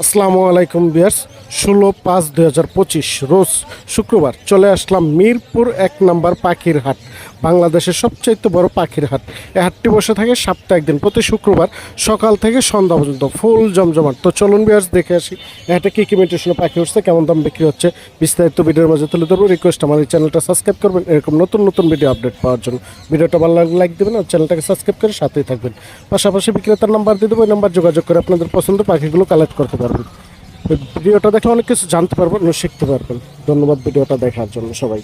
আসসালামু আলাইকুম বিয়ার্স ষোলো পাঁচ দুই হাজার পঁচিশ, রোজ শুক্রবার চলে আসলাম মিরপুর এক নম্বর পাখির হাট, বাংলাদেশের সবচাইতে বড় পাখির হাট। এই হাটটি বসে থাকে সপ্তাহে একদিন প্রতি শুক্রবার সকাল থেকে সন্ধ্যা পর্যন্ত, ফুল জমজমাট। তো চলুন বিয়ার্স দেখে আসি এই হাটে কী কী মিউটেশনে পাখি উঠছে, কেমন দাম বিক্রি হচ্ছে? বিস্তারিত ভিডিওর মাঝে তুলে ধরবো রিকোয়েস্ট আমার এই চ্যানেলটা সাবস্ক্রাইব করবেন, এরকম নতুন নতুন ভিডিও আপডেট পাওয়ার জন্য। ভিডিওটা ভালো লাগলে লাইক দেবেন আর চ্যানেলটাকে সাবস্ক্রাইব করে সাথেই থাকবেন। পাশাপাশি বিক্রেতার নাম্বার দিয়ে দেবো ওই নাম্বার যোগাযোগ করে আপনাদের পছন্দ পাখিগুলো কালেক্ট করতে পারবেন। ভিডিওটা দেখলে অনেক কিছু জানতে পারবেন শিখতে পারবেন। ধন্যবাদ ভিডিওটা দেখার জন্য সবাই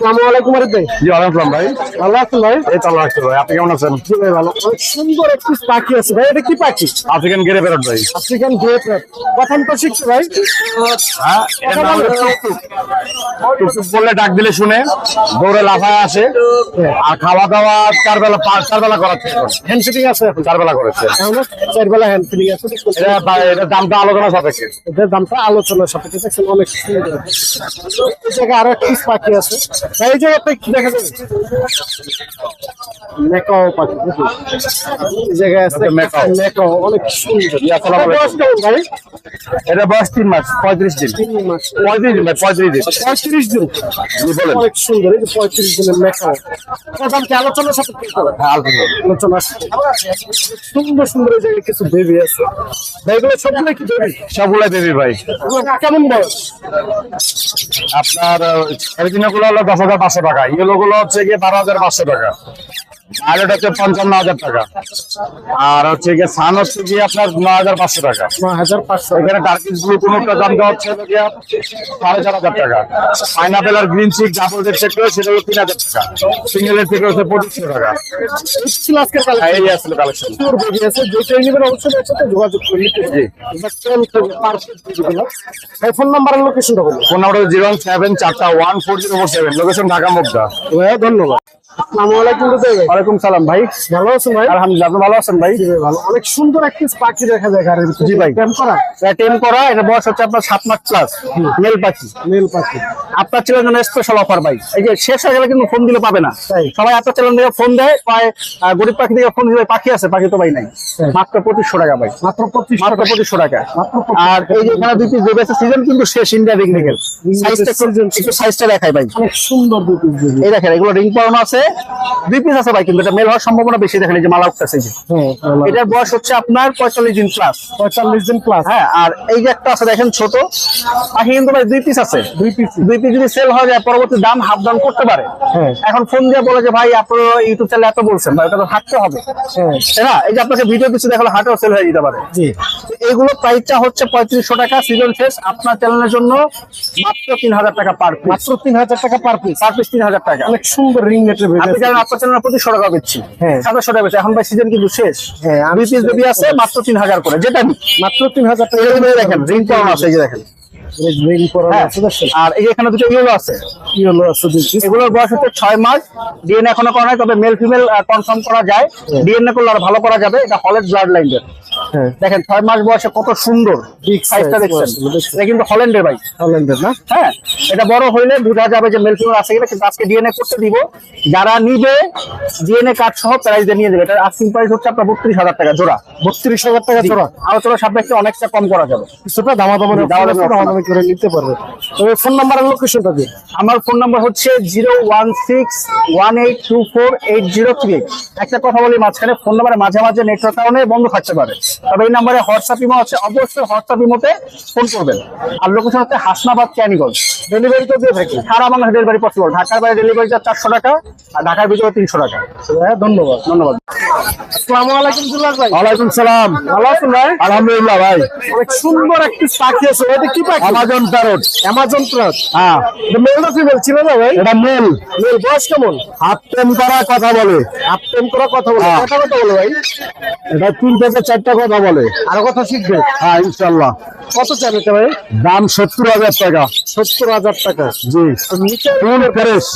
আসসালামু আলাইকুম আরিফ ভাই। জি ওয়ালাইকুম ভাই। ভালো আছেন ভাই? এই তো ভাই আপনি কেমন আছেন? জি ভাই ভালো। সুন্দর একটি পাখি আছে ভাই এটা কি পাখি? আফ্রিকান গেরে প্যারট ভাই। আফ্রিকান গ্রে প্যাট প্রথম তো শিখছি ভাই। হ্যাঁ নাম টুকটুক। বললে ডাক দিলে শুনে দৌড়ে লাফায় আসে আর খাওয়া দাওয়া চার বেলা চার বেলা করাচ্ছে। হ্যান্ড ফিটিং আছে এখন। চার বেলা করেছে চার বেলা হ্যান্ড ফিটিং আছে। এটা দামটা আলোচনা সাপেক্ষে। এদের দামটা আলোচনার সাপেক্ষে অনেক সুন্দর। এই জায়গায় আরও একটি পাখি আছে। কি দেখা যাবে মেকাও পাখি জায়গায় আছে মেকাও। মেকাও অনেক সুন্দর ভাই এটা বয়স তিন মাস পঁয়ত্রিশ দিন পঁয়ত্রিশ দিন ভাই পঁয়ত্রিশ দিন পঁয়ত্রিশ দিন জি, বলেন। অনেক সুন্দর এই যে পঁয়ত্রিশ দিনের মেকাও কি আলোচনার সাথে কি করে হ্যাঁ আলোচনা আলোচনা সুন্দর সুন্দর জায়গায় কিছু বেবি আছে সবগুলো কি বেবি দেবি ভাই কেমন বয়স আপনার হলো দশ হাজার পাঁচশো টাকা। ইয়েলো গুলো হচ্ছে গিয়ে বারো হাজার পাঁচশো টাকা। আর এটা হচ্ছে পঞ্চান্ন হাজার টাকা। আর হচ্ছে গিয়ে সান হচ্ছে গিয়ে আপনার নয় হাজার পাঁচশো টাকা। নয় হাজার পাঁচশো। এখানে ব্লু কোনোটা দাম দেওয়া হচ্ছে গিয়ে সাড়ে চার হাজার টাকা। পাইনাপেল আর গ্রিন চিক ডাবল যে সেট সেটা হলো তিন হাজার টাকা। সিঙ্গেলের থেকে হচ্ছে পঁচিশশো টাকা। ছিল আজকের কালে হ্যাঁ, এই আসলে কালেকশন আছে। যেটাই নেবেন অবশ্যই এর যোগাযোগ করে এই ফোন নাম্বার লোকেশনটা বলুন। ফোন নাম্বার জিরো সেভেন চারটা one four zero four seven location Dhaka Mugda. ধন্যবাদ। আসসালামু আলাইকুম রুদাই ভাই ওয়ালাইকুম সালাম ভাই। ভালো আছেন ভাই? আলহামদুলিল্লাহ আপনি ভালো আছেন ভাই? ভালো। অনেক সুন্দর একটি পাখি দেখা যায় ঘরের জি ভাই। ক্যাম্প করা? টেন করা এটা বয়স হচ্ছে আপনার সাত মাস প্লাস মেল পাখি। নীল পাখি। আপনার ছেলের জন্য স্পেশাল অফার ভাই। এই যে শেষ হয়ে গেলে কিন্তু ফোন দিলে পাবে না। সবাই আপনার থেকে ফোন দেয় পায় গরিব পাখি থেকে ফোন দিলে পাখি আছে পাখি তো ভাই নাই। মাত্র পঁচিশশো টাকা ভাই। মাত্র পঁচিশ মাত্র পঁচিশশো টাকা। আর এই যে এখানে দুই পিস দেবে সিজন কিন্তু শেষ ইন্ডিয়া রিগনিকেল সাইজটা season একটু সাইজটা দেখাই ভাই। অনেক সুন্দর এই দেখেন এগুলো রিং পরানো আছে। দুই পিস আছে ভাই কিন্তু এটা মেল হওয়ার সম্ভাবনা বেশি দেখেন এই যে মালা উঠতেছে যে। হ্যাঁ এটার বয়স হচ্ছে আপনার পঁয়তাল্লিশ দিন প্লাস পঁয়তাল্লিশ দিন প্লাস হ্যাঁ আর এই যে একটা আছে দেখেন ছোট। পাখি কিন্তু ভাই দুই পিস আছে। দুই পিস দুই পিস যদি সেল হয়ে যায় পরবর্তী দাম হাফ দাম করতে পারে। হ্যাঁ। এখন ফোন দিয়ে বলে যে ভাই আপনার ইউটিউব চ্যানেলে এত বলছেন ভাই ওটা তো থাকতে হবে। হ্যাঁ। তাই না? এই যে আপনাকে ভিডিও কিছু দেখালে হাটেও সেল হয়ে যেতে পারে। এইগুলো প্রাইসটা হচ্ছে পঁয়ত্রিশশো টাকা সিজন শেষ আপনার চ্যানেলের জন্য মাত্র তিন হাজার টাকা পার পিস মাত্র তিন হাজার টাকা পার পিস পার পিস তিন হাজার টাকা। অনেক সুন্দর রিং নেটের আপনি পঁচিশশো টাকা বেচছি হ্যাঁ। সাতাশশো টাকা বেচছি এখন ভাই সিজন কিন্তু শেষ। হ্যাঁ, দুই পিস বেবি আছে মাত্র তিন হাজার করে। যেটা মাত্র তিন হাজার টাকা। দেখেন রিং করানো আছে এই যে দেখেন। হ্যাঁ। আর এখানে দুটো ইয়েলো আছে। কি আছে এগুলোর বয়স হচ্ছে ছয় মাস। ডিএনএ এখনও করা হয় তবে মেল ফিমেল কনফার্ম করা যায়। ডিএনএ করলে আর ভালো করা যাবে। এটা হলের ব্লাড লাইন হ্যাঁ দেখেন ছয় মাস বয়সে কত সুন্দর। সাইজটা দেখছেন এটা কিন্তু হল্যান্ডের ভাই। হল্যান্ডের না? হ্যাঁ এটা বড় হইলে বোঝা যাবে যে মেল ফিমেল আছে কিনা কিন্তু আজকে ডিএনএ করতে দিব। যারা নিবে ডিএনএ কার্ড সহ প্রাইস দিয়ে নিয়ে দেবে এটা আস্কিং প্রাইস হচ্ছে আপনার বত্রিশ হাজার টাকা জোড়া। বত্রিশ হাজার টাকা জোড়া? আলোচনা সাপেক্ষে অনেকটা কম করা যাবে। কিছুটা দামাদামি দামাদামি করে নিতে পারবে। তবে ফোন নাম্বার আর লোকেশনটা দিন আমার ফোন নাম্বার হচ্ছে zero one six one eight two four eight zero three একটা কথা বলি মাঝখানে ফোন নাম্বারে মাঝে মাঝে নেটওয়ার্ক কারণে বন্ধ থাকতে পারে। তবে এই নাম্বারে হোয়াটসঅ্যাপ ইমো আছে অবশ্যই হোয়াটসঅ্যাপ ইমোতে ফোন করবেন। আর লোকেশন হচ্ছে হাসনাবাদ ক্যানিগঞ্জ। ডেলিভারি তো দিয়ে থাকি। সারা বাংলা ডেলিভারি পসিবল ঢাকার বাইরে ডেলিভারি চার্জ চারশো টাকা আর ঢাকার ভিতরে তিনশো টাকা। হ্যাঁ ধন্যবাদ। ধন্যবাদ। আসসালামু আলাইকুম দুলাল ভাই। ওয়ালাইকুম সালাম। ভালো আছেন ভাই? আলহামদুলিল্লাহ ভাই। অনেক সুন্দর একটি পাখি আছে এটা কি পাখি? আমাজন প্যারট অ্যামাজন প্রাত হ্যাঁ। মেল না ফিমেল ছিল না ভাই? এটা মেল মেল বয়স কেমন? হাত টেম করা কথা বলে। হাফ করা কথা বলে। হ্যাঁ। কথা কথা বলে ভাই? এটা তিন থেকে চারটা কথা বলে। আরও কথা শিখবে? হ্যাঁ ইনশাল্লাহ কত চান এটা ভাই? দাম সত্তর হাজার টাকা। সত্তর হাজার টাকা। জি। Full fresh.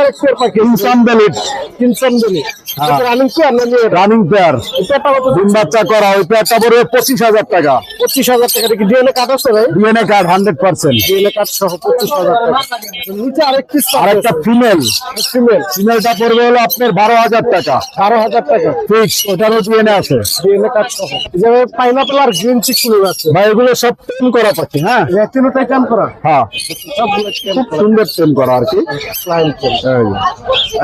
আরেকটি পাখি ইনসান বেলিট। রানিং রানিং পেয়ার এটা কত ডিম বাচ্চা করা ওই পেয়ারটা পড়বে পঁচিশ হাজার টাকা। পঁচিশ হাজার টাকা। কি ডিএনএ কার্ড আছে ভাই? DNA card hundred percent DNA card সহ পঁচিশ হাজার টাকা। নিচে আরেকটি আর একটা ফিমেল ফিমেল ফিমেলটা পড়বে হলো আপনার বারো হাজার টাকা। বারো হাজার টাকা। ফিক্স ওটারও ডিএনএ আছে। ডিএনএ কার্ড কাঠ সহ এই যে পাইনাপেল আর গ্রিন চিকুন আছে। ভাই এগুলো সব টেম করা পাখি হ্যাঁ তিনটাই কাম করা? হ্যাঁ। খুব সুন্দর টেম করা আর কি। ফ্লাইং টেম এই যে,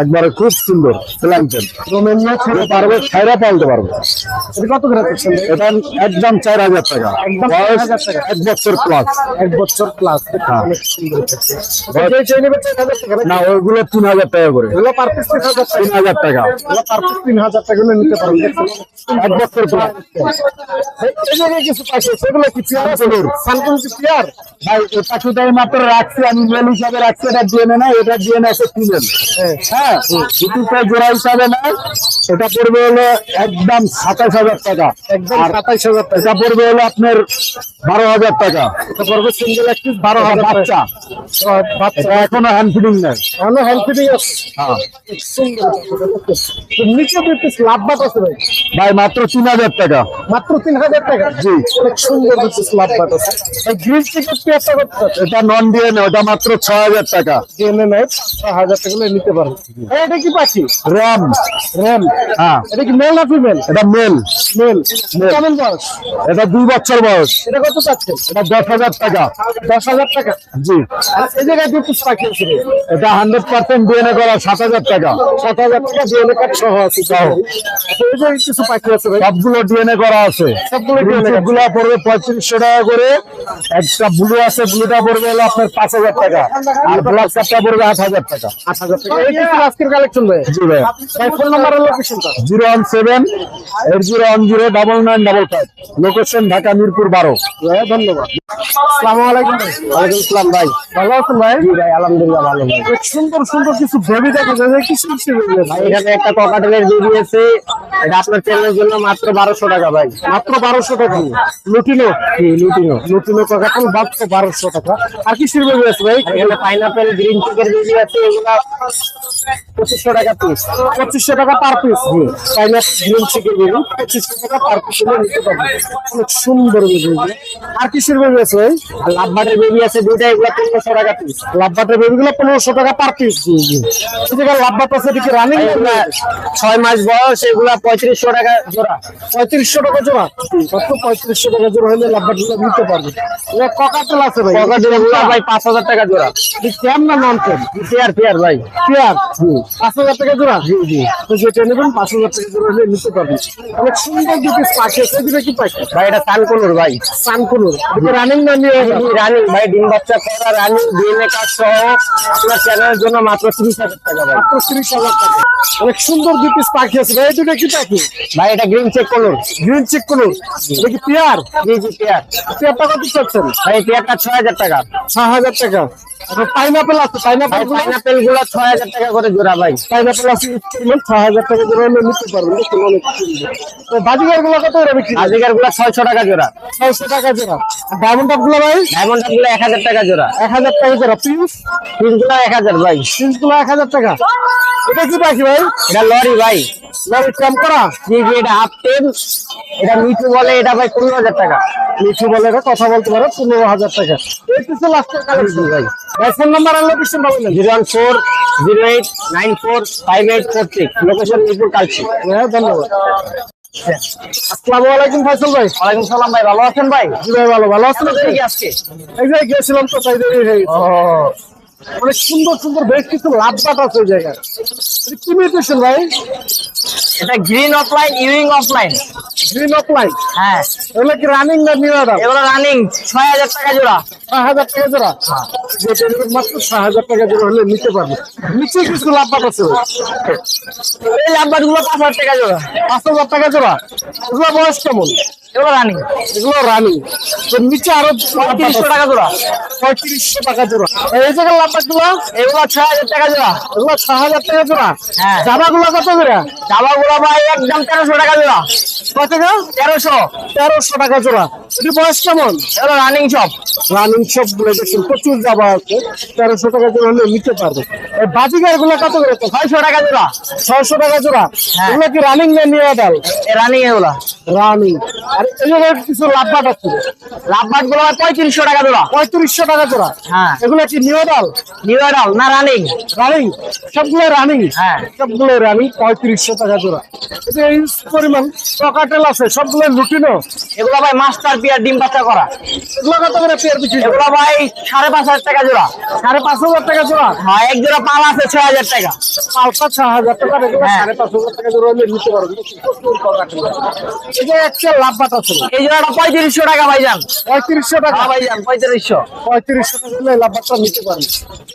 একবারে খুব সুন্দর ফ্ল্যাং টেম রোমেনিয়া ছেড়ে পারবে ছাইরা পালতে পারবে। এটা কত করে দিচ্ছেন এটা একদম চার হাজার টাকা। একদম বয়স 4,000 টাকা। এক বছর প্লাস এক বছর প্লাস। অনেক সুন্দর দেখতে। এই যে নেবে চার হাজার টাকা না ওইগুলো তিন হাজার টাকা করে। তিন হাজার টাকা। তিন হাজার টাকা। নিতে পারেন এক বছর প্লাস কিছু পাখি আছে কি পেয়ার আছে সানকুন কি পেয়ার? ভাই এই মাত্র রাখছি আমি মেল হিসাবে রাখছি এটা ডিএনএ না এটা ডিএনএ আছে ফিমেল হ্যাঁ। দুটোটা জোড়া হিসাবে না এটা পড়বে হলো একদম সাতাশ হাজার টাকা। একদম আর হাজার টাকা। এটা পড়বে হলো আপনার বারো হাজার টাকা। এটা পড়বে সিঙ্গেল এক বারো হাজার বাচ্চা। টাকা বাচ্চা। এখনও হ্যান্ড ফিডিং নেই। এখনও হ্যান্ড আছে। হ্যাঁ। নিচে লাভ বাট আছে ভাই। ভাই মাত্র তিন হাজার। টাকা। মাত্র তিন হাজার টাকা? জি। সুন্দর আছে এই গ্রিন চিকেন পেয়ারটা করতে এটা নন ডিএনএ ওটা মাত্র ছ হাজার টাকা। ছয় হাজার টাকা নিতে পারবে এটা কি পাখি? র্যাম র্যাম হ্যাঁ। এটা কি মেল না ফিমেল এটা মেল মেল কেমন বয়স? এটা দুই বছর বয়স। এটা কত এটা দশ হাজার টাকা। দশ হাজার টাকা? জি। এই জায়গায় পিস পাখি আছে। এটা হান্ড্রেড পার্সেন্ট ডিএনএ করা সাত হাজার টাকা। সাত হাজার টাকা ডিএনএ কার্ড সহ আছে। সহ। কিছু পাখি আছে ভাই? সবগুলো ডিএনএ করা আছে। সবগুলো পড়বে পঁয়ত্রিশশো টাকা করে। একটা ব্লু আছে ব্লুটা পড়বে হলো আপনার পাঁচ হাজার টাকা। আর ব্ল্যাক কাপটা পড়বে আট হাজার টাকা। আট হাজার টাকা। আজকের কালেকশন ভাই? জি ভাই। ভাই ফোন নাম্বার লোকেশনটা zero one seven eight zero one zero double nine double five. Location Dhaka Mirpur বারো। ধন্যবাদ। আসসালামু আলাইকুম ওয়ালাইকুম আসসালাম ভাই। ভালো আছেন ভাই? ভাই আলহামদুলিল্লাহ ভালো। ভাই অনেক সুন্দর সুন্দর কিছু বেবি দেখা এখানে একটা ককাটেলের বেবি আছে এটা আপনার চ্যানেলের জন্য মাত্র টাকা ভাই। মাত্র টাকা। লুটিনো? জি লুটিনো। লুটিনো কাকাটাল মাত্র বারোশো টাকা। আর কি সির বেবি আছে ভাই? এখানে পাইনাপেল গ্রিন চিকের বেবি আছে এগুলা পঁচিশশো টাকা পিস টাকা per piece pineapple green chicken baby পঁচিশশো টাকা পার পিস নিতে অনেক সুন্দর বেবি আর কি সির বেবি আছে। আর লাভবাটের বেবি আছে দুইটা এগুলা পনেরোশো টাকা পিস লাভবাটের বেবিগুলো পনেরোশো টাকা পার পিস লাভবাট আছে এদিকে রানিং ছয় মাস বয়স এগুলা পঁয়ত্রিশশো টাকা জোড়া। পঁয়ত্রিশশো টাকা জোড়া? মাত্র পঁয়ত্রিশশো টাকা জোড়া হলে লাভবাট নিতে পারবে। ককাটেল আছে ভাই। ককাটেল এগুলা ভাই পাঁচ হাজার টাকা জোড়া। ক্যাম না নন ক্যাম পেয়ার পেয়ার ভাই। পেয়ার পাঁচ হাজার টাকা জোড়া? জি জি। তো যেটা নেবেন পাঁচ হাজার টাকা জোড়া হলে নিতে পারবেন। অনেক সুন্দর দুটি পাখি আছে। এদিকে কি পাখি? ভাই এটা সানকুনুর ভাই। Sun conure. Running running. ভাই ডিম বাচ্চা করা রানিং ডিএনএ কার্ড সহ আপনার চ্যানেলের জন্য মাত্র তিরিশ হাজার টাকা মাত্র তিরিশ হাজার টাকা। অনেক সুন্দর দুই পিস পাখি আছে। ভাই দুটো কি পাখি? ভাই এটা গ্রিন চেক করুন গ্রিন চেক করুন এটা কি পেয়ার? জি জি পেয়ার। পেয়ারটা কত চাচ্ছেন? ভাই পেয়ারটা ছয় হাজার টাকা। ছয় হাজার টাকা। পাইনাপেল আছে পাইনাপেল পাইনাপেলগুলো? ছয় হাজার টাকা করে জোড়া ভাই। পাইনাপেল আছে ছয় হাজার টাকা জোড়া হলে নিতে পারবেন। তো বাজিগারগুলো কত করে বিক্রি আজিকারগুলো ছয়শো টাকা জোড়া। ছয়শো টাকা জোড়া। ডায়মন্ড টপগুলো ভাই? ডায়মন্ডগুলো এক হাজার টাকা জোড়া। এক হাজার টাকা জোড়া প্রিন্স পিসগুলো এক হাজার ভাই। প্রিন্সগুলো এক হাজার টাকা। এটা কি পাখি ভাই? এটা লরি ভাই। লরি কম করা? জি জি এটা হাফ টেন এটা মিঠু বলে এটা ভাই পনেরো হাজার টাকা। মিঠু বলে এটা কথা বলতে পারো পনেরো হাজার টাকা। এই কিছু লাস্টের কালেকশন ভাই। ভাই ফোন নাম্বার আর লোকেশন পাবেন zero one four zero eight nine four five eight four six. Location Mirpur Kalshi. হ্যাঁ ধন্যবাদ। আসসালামু আলাইকুম ফাইসল ভাই। ওয়ালাইকুম সালাম ভাই ভালো আছেন ভাই? জি ভাই ভালো ভালো আছেন আপনি? কি আজকে? এই যে গেছিলাম তো তাই দেরি হয়ে গেছে। অনেক সুন্দর সুন্দর বেশ কিছু লাভ আছে ওই জায়গায়। এটা কি মিউটেশন ভাই? এটা গ্রিন অফলাইন ইউইং অফলাইন গ্রিন অফ লাইন হ্যাঁ। এগুলো কি রানিং না নিউ এগুলো রানিং ছয় হাজার টাকা জোড়া। ছয় হাজার টাকা জোড়া। যে টেলিফোন মাত্র ছয় হাজার টাকা জোড়া হলে নিতে পারবে। নিচে কিছু লাভ আছে। এই লাভবারগুলো পাঁচ হাজার টাকা জোড়া। পাঁচ হাজার টাকা জোড়া। এগুলো বয়স কেমন? এগুলো রানিং এগুলো রানিং তো নিচে আরও তিনশো টাকা জোড়া। পঁয়ত্রিশশো টাকা জোড়া। এই জায়গার লাভগুলো এগুলো ছয় হাজার টাকা জোড়া। এগুলো ছয় হাজার টাকা জোড়া। হ্যাঁ। জামা গুলো কত করে? জামা গুলো ভাই একদম তেরোশো টাকা জোড়া। কত তেরোশো। তেরোশো টাকা জোড়া। এটি বয়স কেমন? এগুলো রানিং শপ রানিং সবগুলো দেখুন প্রচুর জোড়া আছে। তেরোশো টাকা জোড়া হলে নিতে পারবে। এই বাজিগারগুলো কত করে তো? ছয়শো টাকা জোড়া। ছয়শো টাকা জোড়া। হ্যাঁ। এগুলো কি রানিং না নিয়ে ডাল রানিং এগুলা। রানিং আর এই যে কিছু লাভবাট আছে। লাভবাটগুলো পঁয়ত্রিশশো টাকা জোড়া। পঁয়ত্রিশশো টাকা জোড়া। হ্যাঁ। এগুলো কি নিউ ডাল নিউ এডাল না রানিং রানিং সবগুলো রানিং হ্যাঁ। সবগুলো রানিং পঁয়ত্রিশশো টাকা জোড়া। এই পরিমাণ টকাটেল আছে সবগুলো লুটিনো। এগুলো ভাই মাস্টার পিয়ার ডিম বাচ্চা করা। এগুলো কত করে পেয়ার বিক্রি করে? এগুলো ভাই সাড়ে পাঁচ হাজার টাকা জোড়া। সাড়ে পাঁচ হাজার টাকা জোড়া? হ্যাঁ এক জোড়া পাল আছে ছয় হাজার টাকা। পাল্টা ছ হাজার টাকা হ্যাঁ। সাড়ে পাঁচ হাজার টাকা জোড়া হলে নিতে আছে। এই আছে। জোড়াটা পঁয়ত্রিশশো টাকা ভাইজান। পঁয়ত্রিশশো টাকা? হ্যাঁ ভাইজান পঁয়ত্রিশশো। পঁয়ত্রিশশো টাকা হলে নিতে পারবে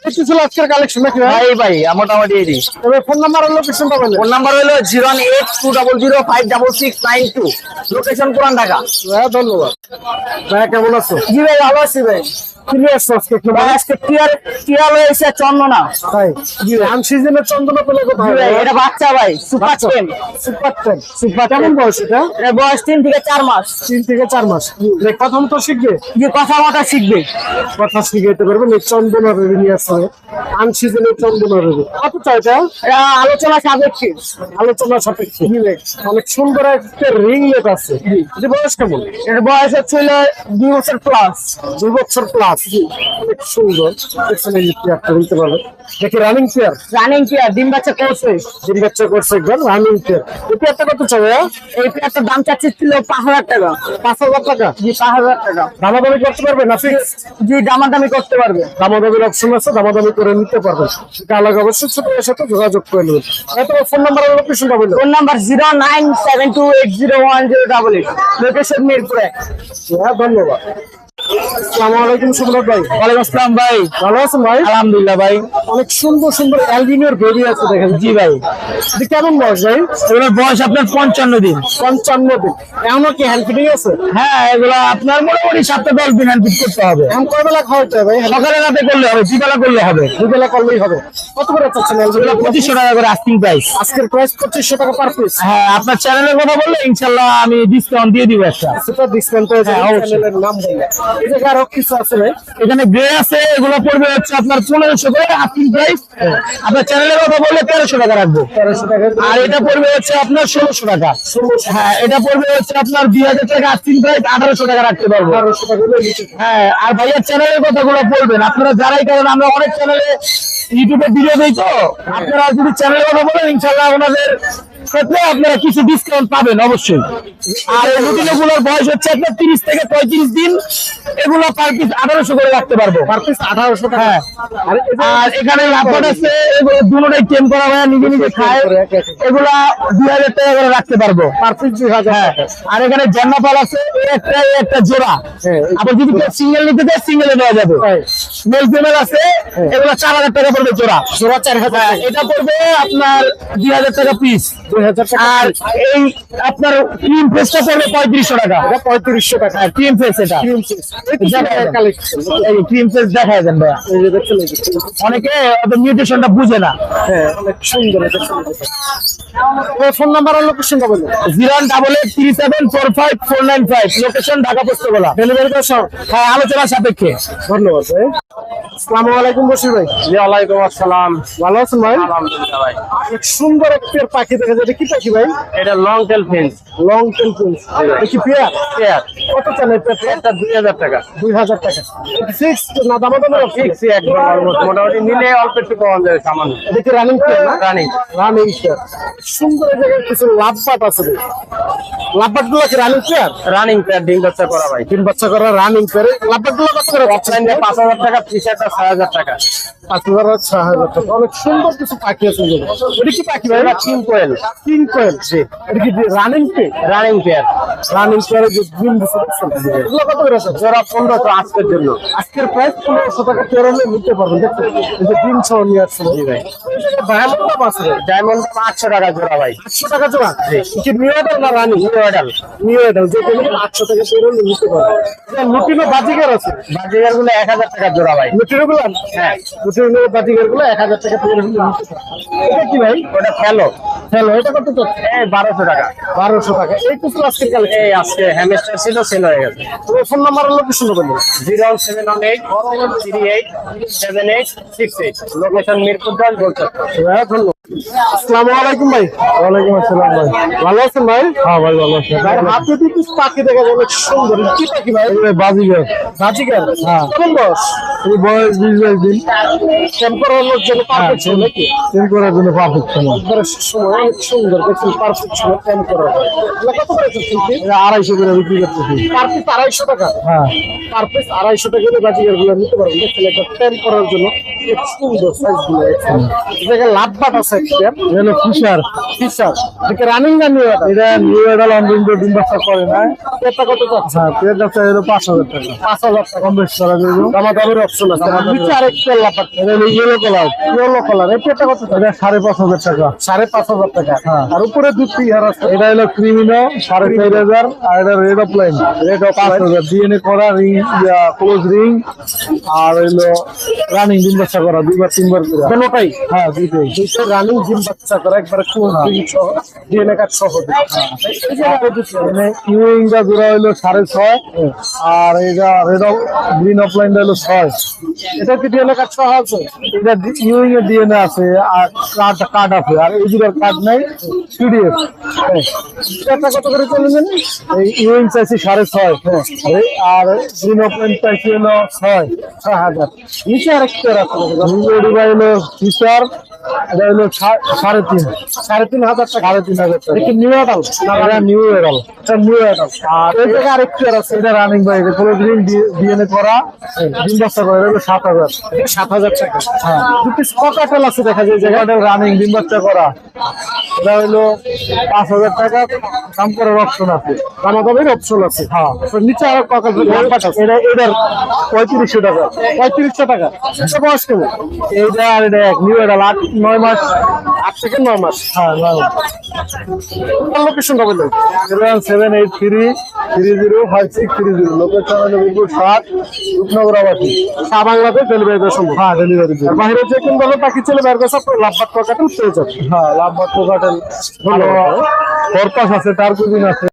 এই কিছু আজকের কালেকশন নাকি ভাই? ভাই ভাই মোটামুটি এটি তবে ফোন নাম্বার আর লোকেশনটা বললেন ফোন নাম্বার হলো zero eight two double zero five double six nine two location Puran Dhaka. হ্যাঁ ধন্যবাদ। ভাইয়া কেমন আছো? জি ভাই ভালো আছি ভাই। কি ভাই, আজকে টিয়ার চন্দনা। ভাই জি ধান সিজনের চন্দনা পেলে কোথায় ভাই এটা বাচ্চা ভাই super ten. Super ten. Super কেমন বয়স এটা? থেকে চার মাস। তিন থেকে চার মাস। দেখ প্রথম তো শিখবে? কথা শিখবে। কথা শিখাইতে পারবে চন্দনা নিয়ে চন্দনা রেবি কত চাই এটা? এটা আলোচনা সাপেক্ষে। আলোচনা সাপেক্ষে। অনেক সুন্দর একটা রিং লেট আছে যে বয়স কেমন? এর বয়স হচ্ছিল দুই বছর প্লাস দুই বছর প্লাস সুন্দর। দেখছেন এই নিতে পারবে দেখি রানিং রানিং ডিম বাচ্চা করছে। দিন বাচ্চা করছে একবার রানিং পেয়ার এই পেয়ারটা কত চাই ভাইয়া? এই পেয়ারটার দাম চাচ্ছে ছিল পাঁচ হাজার টাকা। পাঁচ হাজার টাকা? জি পাঁচ হাজার টাকা। দামাদামি করতে পারবে না ফিক্স জি দামাদামি করতে পারবে। দামাদামির অপশন আছে দামাদামি করে নিতে পারবেন সেটা আলাদা অবশ্যই ছোট সাথে যোগাযোগ করে নেবেন। ফোন নাম্বার আর লোকেশনটা বলুন phone number zero nine seven two eight zero one zero double eight location মিরপুরে। হ্যাঁ ধন্যবাদ। আসসালামু আলাইকুম সম্রাট ভাই। ওয়ালাইকুম আসসালাম ভাই। ভালো আছেন ভাই? আলহামদুলিল্লাহ ভাই। অনেক সুন্দর সুন্দর অ্যালবিনিয়র বেবি আছে দেখেন। জি ভাই। এটা কেমন বয়স ভাই? এগুলোর বয়স আপনার পঞ্চান্ন দিন। পঞ্চান্ন দিন। এমনও কি আছে? হ্যাঁ এগুলো আপনার মোটামুটি সাতটা দশ দিন হ্যান্ড করতে হবে। এখন কয় বেলা খাওয়াতে হবে ভাই? সকালে রাতে করলে হবে দুবেলা করলে হবে। দুবেলা করলেই হবে। কত করে চাচ্ছেন এগুলো পঁচিশশো টাকা করে আস্কিং প্রাইস আজকের প্রাইস পঁচিশশো টাকা পার পিস হ্যাঁ আপনার চ্যানেলের কথা বললে ইনশাল্লাহ আমি ডিসকাউন্ট দিয়ে দিব একটা। সেটা ডিসকাউন্ট হয়ে যাবে চ্যানেলের নাম বললে। এই আরও কিছু আছে ভাই। এখানে গ্রে আছে এগুলো পড়বে হচ্ছে আপনার পনেরোশো করে আস্কিং প্রাইস আপনার চ্যানেলের কথা বললে তেরোশো টাকা রাখব। তেরোশো টাকা। আর এটা পড়বে হচ্ছে আপনার ষোলোশো টাকা। হ্যাঁ এটা পড়বে হচ্ছে আপনার দুই হাজার টাকা আস্কিং প্রাইস আঠারোশো টাকা রাখতে পারব। হ্যাঁ আর ভাইয়ার চ্যানেলের কথাগুলো বলবেন। আপনারা যারাই কারণ আমরা অনেক চ্যানেলে ইউটিউবে ভিডিও দিই তো। আপনারা যদি চ্যানেলের কথা বলেন ইনশাল্লাহ ওনাদের ক্ষেত্রে আপনারা কিছু ডিসকাউন্ট পাবেন অবশ্যই। আর এই বয়স হচ্ছে আপনার তিরিশ থেকে পঁয়ত্রিশ দিন। এগুলো পার পিস আঠারোশো করে রাখতে পারব। পার পিস আঠারোশো হ্যাঁ। আর এখানে আছে এগুলো দুটোটাই টেম করা হয় নিজে নিজে খায়। এগুলা দুই হাজার টাকা করে রাখতে পারব। পার পিস দুই হাজার হ্যাঁ। আর এখানে জান্নাপাল আছে একটা একটা জোড়া। হ্যাঁ, আবার যদি সিঙ্গেল নিতে চায় সিঙ্গেলে নেওয়া যাবে। হ্যাঁ। মেল ফিমেল আছে এগুলো চার হাজার টাকা পড়বে জোড়া। জোড়া চার হাজার হ্যাঁ, এটা পড়বে আপনার দুই হাজার টাকা পিস দুই হাজার টাকা আর এই আপনার ক্রিম ফেসটা পড়বে পঁয়ত্রিশশো টাকা। পঁয়ত্রিশশো টাকা। হ্যাঁ ক্রিম ফেস এটা। ক্রিম চিজ দেখা যায়। কালেকশন এই ক্রিম ফেস দেখায় দেন ভাইয়া। এই যে দেখছেন এই যে অনেকে মিউটেশনটা বুঝে না। হ্যাঁ অনেক সুন্দর ফোন নাম্বার আর লোকেশনটা বলুন। Zero double eight three seven four five four nine five. Location Dhaka Postogola delivery হ্যাঁ আলোচনা সাপেক্ষে। ধন্যবাদ আসসালামু আলাইকুম বসির ভাই। জি ওয়ালাইকুম আসসালাম। ভালো আছেন ভাই? আলহামদুলিল্লাহ ভাই। এক সুন্দর একটা পাখি দেখা যায়। কি পাখি ভাই? এটা long tail finch long tail prince কি পেয়ার? পেয়ার। কত চান এই পেয়ারটা এটা দুই হাজার টাকা। দুই হাজার টাকা। ফিক্স না? দামা দামা ফিক্স একদম মোটামুটি নিলে অল্প একটু পাওয়া যাবে সামান্য। এটা রানিং পেয়ার না? রানিং রানিং পেয়ার সুন্দর জায়গায় কিছু আছে লাভবাটগুলো কি রানিং পেয়ার রানিং পেয়ার ডিম বাচ্চা করা ভাই। তিন বাচ্চা করা রানিং পেয়ার লাভবাটগুলো কত করে? অফলাইন টাকা ছয় হাজার টাকা। পাঁচ হাজার আর ছয় হাজার টাকা। অনেক সুন্দর কিছু পাখি আছে এটা কি পাখি ভাই? King quail. King quail? এটা কি running pair running pair running পেয়ারে যে ডিম এগুলো কত করে আছে? জোড়া পনেরোশো আজকের জন্য। আজকের প্রাইস পনেরোশো টাকা তেরো হলে নিতে পারবেন দেখছেন এই যে ডিম সহ নিয়ে আসছে জি ভাই। ডায়মন্ড আছে ডায়মন্ড আটশো টাকা জোড়া ভাই। টাকা জোড়া? কি নিউ এডাল না রানিং নিউ অর্ডার নিউ এডাল যে কোনো আটশো টাকা তেরো হলে নিতে পারবেন। লুটিনো বাজিকার আছে? বাজিগারগুলো এক হাজার টাকা জোড়া ভাই। লুটিনো হ্যাঁ। গুলো এক হাজার টাকা এটা কি ভাই? ওটা ফেলো এটা কত বারোশো টাকা। বারোশো টাকা। এই আজকে হ্যামস্টার ছিল সেল হয়ে গেছে। তোমার ফোন নাম্বার লোকেশন বলুন zero seven one eight three eight seven eight six eight location Mirpur দশ বলছে ধন্যবাদ। আসসালামু আলাইকুম ভাই। ওয়ালাইকুম আসসালাম ভাই। ভালো আছেন ভাই? হ্যাঁ ভাই ভালো আছে। হাতে দুটো পাখি দেখা যাবে সুন্দর। কি পাখি ভাই? বাজিগার। বাজিকার হ্যাঁ। কোন বয়স? এই বয়স বিশ বাইশ দিন। টেম্পারেচার জন্য পারফেক্ট ছিল নাকি? করার জন্য পারফেক্ট ছিল সময় অনেক সুন্দর দেখুন পারফেক্ট ছিল টেম্পার এগুলো কত প্রাইস এটা আড়াইশো করে বিক্রি করতেছি। পার পিস আড়াইশো টাকা? হ্যাঁ। পার পিস আড়াইশো টাকা দিয়ে বাজিকারগুলো নিতে পারবেন। দেখছেন একটা করার জন্য সুন্দর সাইজগুলো লাভ বাট আছে। এটা ফিশার রানিং না এটা নিউ বাচ্চা করে না এটা কত হলো পাঁচ হাজার টাকা। পাঁচ হাজার টাকা। কম বেশ করা যাবে। দামা দামের অপশন আছে। দামাদামির নিচে আরেকটা লাভ বাট এটা হলো ইয়েলো কালার ইয়েলো কালার এটা কত এটা সাড়ে পাঁচ হাজার টাকা। টাকা। হ্যাঁ। আর উপরে দুটি হার আছে। এটা হলো ক্রিমিনো সাড়ে চার হাজার আর এটা রেড অফ লাইন রেড অফ পাঁচ হাজার। ডিএনএ করা রিং ক্লোজ রিং আর হইল রানিং দিন বাচ্চা করা দুইবার তিনবার করে। কোনোটাই হ্যাঁ দুইটাই। রানিং জিম বাচ্চা করে একবারে সহ ডিএনএ কার্ড সহ এই যে আরও দুটো মানে ইউইংটা জোড়া হইল সাড়ে ছয় আর এটা রেড অফ গ্রিন অফ লাইনটা ছয়। এটা কি ডিএনএ কার্ড সহ আছে? এটা ইউইং এর ডিএনএ আছে আর কার্ড কার্ড আছে আর এই দুটার কার্ড নাই পিডিএফ। এটা কত করে চলে জানেন এই ইউইং চাইছি সাড়ে ছয়। আর- আর গ্রিন অফ লাইন চাইছি হলো ছয়। ছয় হাজার। নিচে আরেকটা আছে হলো ফিচার এটা হলো সাড়ে তিন। সাড়ে তিন হাজার টাকা। সাড়ে তিন হাজার টাকা। নিউ এটা নিউ এরাল এটা নিউ আডাল আর এই জায়গায় আরেকটা আছে। এটা রানিং বাই এটা পুরো গ্রিন ডিএনএ করা। দিন বাচ্চা করে। এটা সাত হাজার। সাত হাজার টাকা। হ্যাঁ। দুটি স্ককাটেল আছে দেখা যায় জায়গাটা রানিং ডিম বাচ্চা করা। এটা হলো পাঁচ হাজার টাকা। দাম করার অপশন আছে। দামাদামের অপশন আছে। হ্যাঁ। নিচে আরও ককাল এটা এটার পঁয়ত্রিশশো টাকা। পঁয়ত্রিশশো টাকা। এটা বয়স কেমন? এইটা আর এটা এক নিউ এটা আট। নয় মাস। আট থেকে নয় মাস। হ্যাঁ লোকেশনটা seven seven eight three three zero five six three zero location হলো সাত রূপনগর আবাসী সারা বাংলাদেশ ডেলিভারি সম্ভব। হ্যাঁ ডেলিভারি আর বাইরে যে কোন দলে বের করছে আপনার লাভবাদ পেয়ে যাবে হ্যাঁ লাভ কাটেল ভালো খরপাস আছে টার্কুজিন আছে।